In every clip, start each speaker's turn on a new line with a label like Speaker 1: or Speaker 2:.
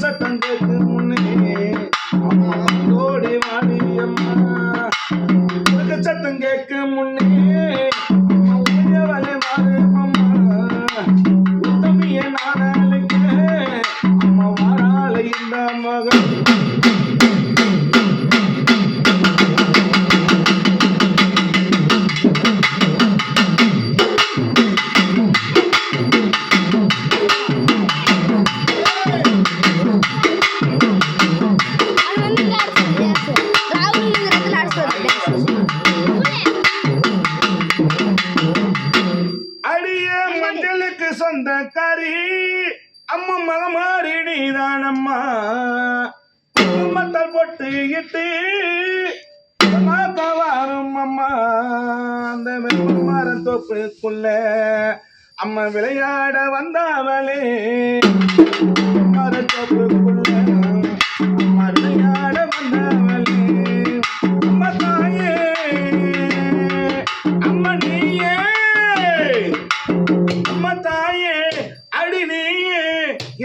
Speaker 1: சத்தம் கேட்கு முன்னே. அம்மா ஓடி வாடி அம்மா. சத்தம் முன்னே. சொந்தக்காரி அம்மா மகமாரி நீதானம்மா. குடும்பத்தால் பொட்டு இட்டு வாரும் அம்மா. அந்த மரம் தோப்புக்குள்ள அம்மா விளையாட வந்தாவளே. மரத்தோப்புக்குள்ள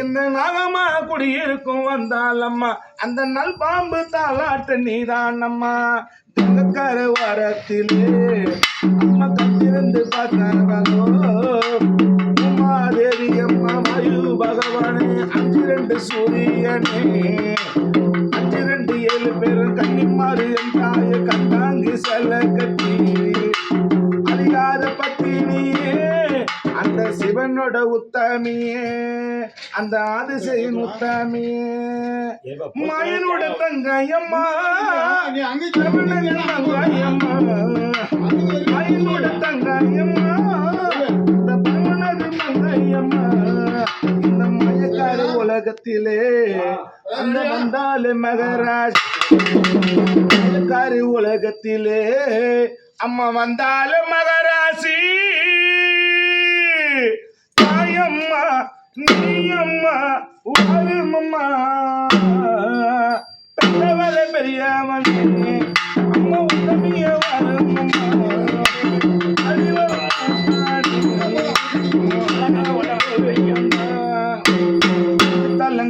Speaker 1: இந்த நாகமா குடியிருக்கும் வந்தால் அம்மா அந்த நல் பாம்பு தாளாட்டு நீதான் அம்மா. தங்கக்கார வாரத்திலே அம்மா கத்திருந்து பார்த்தாரோ உமாதேவி அம்மா மயு பகவானே அஞ்சு ரெண்டு சூரியனே. அஞ்சு ரெண்டு ஏழு பேரும் கன்னிமாறு என் தாய கண்டாங்கி செல்ல கட்டி அழியாத பத்தினியே அந்த சிவனோட உத்தமியே. அந்த ஆதிசையின் உத்தமியே மயனோட தங்கையம்மா. சிவனனின் தங்கையம்மா. இந்த மயக்கார உலகத்திலே அந்த வந்தாலே மகராஜ். மயக்காரி உலகத்திலே அம்மா வந்தாலே மகராசி. தாயம்மா நீயம்மா உருமம்மா பெரியவள பெரியவன் அம்மா உதவிய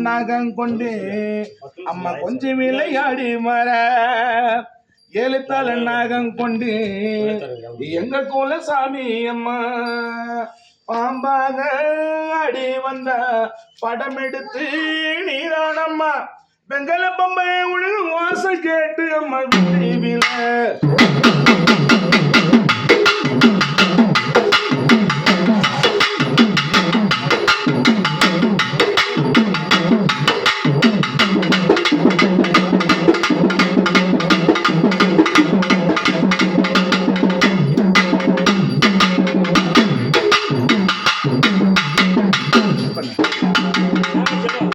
Speaker 1: நாகம் கொண்டு அம்மா கொஞ்சம் விளையாடி மர. ஏழு தலை நாகம் கொண்டு எங்க குலசாமி அம்மா. பாம்பாக அடி வந்த படம் எடுத்து நீதான் அம்மா வெங்கல பம்பை உழுகு வாசம் கேட்டு அம்மா டிவில